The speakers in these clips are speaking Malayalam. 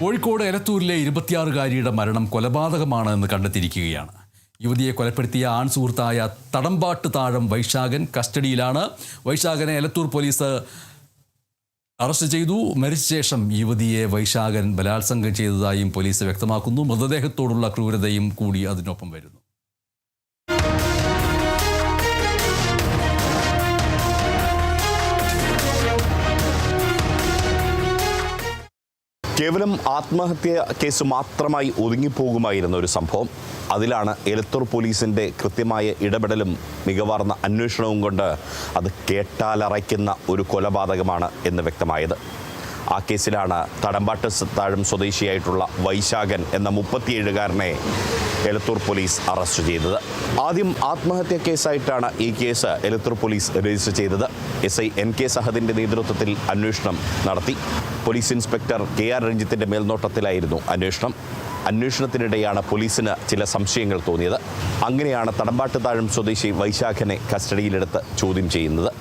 കോഴിക്കോട് എലത്തൂരിലെ ഇരുപത്തിയാറുകാരിയുടെ മരണം കൊലപാതകമാണ് എന്ന് കണ്ടെത്തിയിരിക്കുകയാണ്. യുവതിയെ കൊലപ്പെടുത്തിയ ആൺ സുഹൃത്തായ തടമ്പാട്ട് താഴം വൈശാഖൻ കസ്റ്റഡിയിലാണ്. വൈശാഖനെ എലത്തൂർ പോലീസ് അറസ്റ്റ് ചെയ്തു. മരിച്ച ശേഷം യുവതിയെ വൈശാഖൻ ബലാത്സംഗം ചെയ്തതായും പോലീസ് വ്യക്തമാക്കുന്നു. മൃതദേഹത്തോടുള്ള ക്രൂരതയും കൂടി അതിനൊപ്പം വരുന്നു. കേവലം ആത്മഹത്യ കേസ് മാത്രമായി ഒതുങ്ങിപ്പോകുമായിരുന്ന ഒരു സംഭവം. അതിലാണ് എലത്തൂർ പോലീസിന്റെ കൃത്യമായ ഇടപെടലും മികവാർന്ന അന്വേഷണവും കൊണ്ട് അത് കേട്ടാലറയ്ക്കുന്ന ഒരു കൊലപാതകമാണ് എന്ന് വ്യക്തമായത്. ആ കേസിലാണ് തടമ്പാട്ട് താഴം സ്വദേശിയായിട്ടുള്ള വൈശാഖൻ എന്ന മുപ്പത്തിയേഴുകാരനെ എലത്തൂർ പോലീസ് അറസ്റ്റ് ചെയ്തത്. ആദ്യം ആത്മഹത്യ കേസായിട്ടാണ് ഈ കേസ് എലത്തൂർ പോലീസ് രജിസ്റ്റർ ചെയ്തത്. എസ് ഐ എൻ കെ സഹദിന്റെ നേതൃത്വത്തിൽ അന്വേഷണം നടത്തി. പോലീസ് ഇൻസ്പെക്ടർ കെ ആർ രഞ്ജിത്തിന്റെ മേൽനോട്ടത്തിലായിരുന്നു അന്വേഷണം. അന്വേഷണത്തിനിടെയാണ് പോലീസിന് ചില സംശയങ്ങൾ തോന്നിയത്. അങ്ങനെയാണ് തടമ്പാട്ട് താഴം സ്വദേശി വൈശാഖനെ കസ്റ്റഡിയിലെടുത്ത് ചോദ്യം ചെയ്യുന്നത്.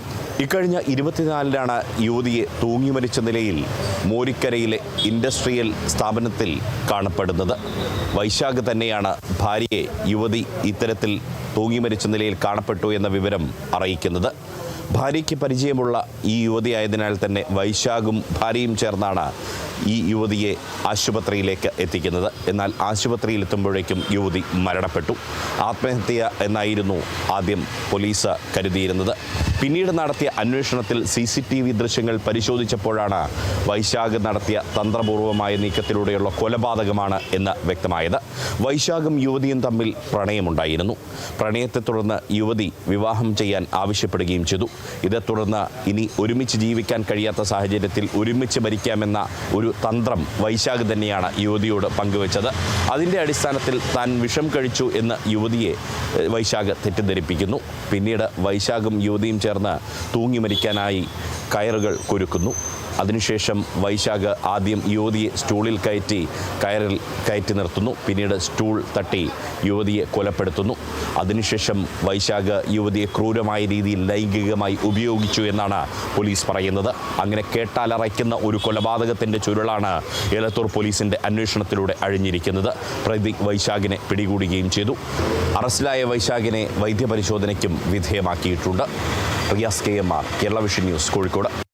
ഇക്കഴിഞ്ഞ ഇരുപത്തിനാലിനാണ് യുവതിയെ തൂങ്ങി മരിച്ച നിലയിൽ മോരിക്കരയിലെ ഇൻഡസ്ട്രിയൽ സ്ഥാപനത്തിൽ കാണപ്പെടുന്നത്. വൈശാഖ് തന്നെയാണ് ഭാര്യയെ യുവതി ഇത്തരത്തിൽ തൂങ്ങി മരിച്ച നിലയിൽ കാണപ്പെട്ടു എന്ന വിവരം അറിയിക്കുന്നത്. ഭാര്യയ്ക്ക് പരിചയമുള്ള ഈ യുവതിയായതിനാൽ തന്നെ വൈശാഖും ഭാര്യയും ചേർന്നാണ് ഈ യുവതിയെ ആശുപത്രിയിലേക്ക് എത്തിക്കുന്നത്. എന്നാൽ ആശുപത്രിയിൽ എത്തുമ്പോഴേക്കും യുവതി മരണപ്പെട്ടു. ആത്മഹത്യ എന്നായിരുന്നു ആദ്യം പോലീസ് കരുതിയിരുന്നത്. പിന്നീട് നടത്തിയ അന്വേഷണത്തിൽ സി സി ടി വി ദൃശ്യങ്ങൾ പരിശോധിച്ചപ്പോഴാണ് വൈശാഖ് നടത്തിയ തന്ത്രപൂർവമായ നീക്കത്തിലൂടെയുള്ള കൊലപാതകമാണ് എന്ന് വ്യക്തമായത്. വൈശാഖും യുവതിയും തമ്മിൽ പ്രണയമുണ്ടായിരുന്നു. പ്രണയത്തെ തുടർന്ന് യുവതി വിവാഹം ചെയ്യാൻ ആവശ്യപ്പെടുകയും ചെയ്തു. ഇതേ തുടർന്ന് ഇനി ഒരുമിച്ച് ജീവിക്കാൻ കഴിയാത്ത സാഹചര്യത്തിൽ ഒരുമിച്ച് മരിക്കാമെന്ന ഒരു തന്ത്രം വൈശാഖ് തന്നെയാണ് യുവതിയോട് പങ്കുവച്ചത്. അതിന്റെ അടിസ്ഥാനത്തിൽ താൻ വിഷം കഴിച്ചു എന്ന് യുവതിയെ വൈശാഖ് തെറ്റിദ്ധരിപ്പിക്കുന്നു. പിന്നീട് വൈശാഖും യുവതിയും ചേർന്ന് തൂങ്ങി മരിക്കാനായി കയറുകൾ കുരുക്കുന്നു. അതിനുശേഷം വൈശാഖ് ആദ്യം യുവതിയെ സ്റ്റൂളിൽ കയറ്റി കയറിൽ കയറ്റി നിർത്തുന്നു. പിന്നീട് സ്റ്റൂൾ തട്ടി യുവതിയെ കൊലപ്പെടുത്തുന്നു. അതിനുശേഷം വൈശാഖ് യുവതിയെ ക്രൂരമായ രീതിയിൽ ലൈംഗികമായി ഉപയോഗിച്ചു എന്നാണ് പോലീസ് പറയുന്നത്. അങ്ങനെ കേട്ടാലറയ്ക്കുന്ന ഒരു കൊലപാതകത്തിന്റെ ചുരുളാണ് ഏലത്തൂർ പോലീസിന്റെ അന്വേഷണത്തിലൂടെ അഴിഞ്ഞിരിക്കുന്നത്. പ്രതി വൈശാഖിനെ പിടികൂടുകയും ചെയ്തു. അറസ്റ്റിലായ വൈശാഖിനെ വൈദ്യപരിശോധനയ്ക്കും വിധേയമാക്കിയിട്ടുണ്ട്. Riyas K M R Kerala vision news Kozhikode.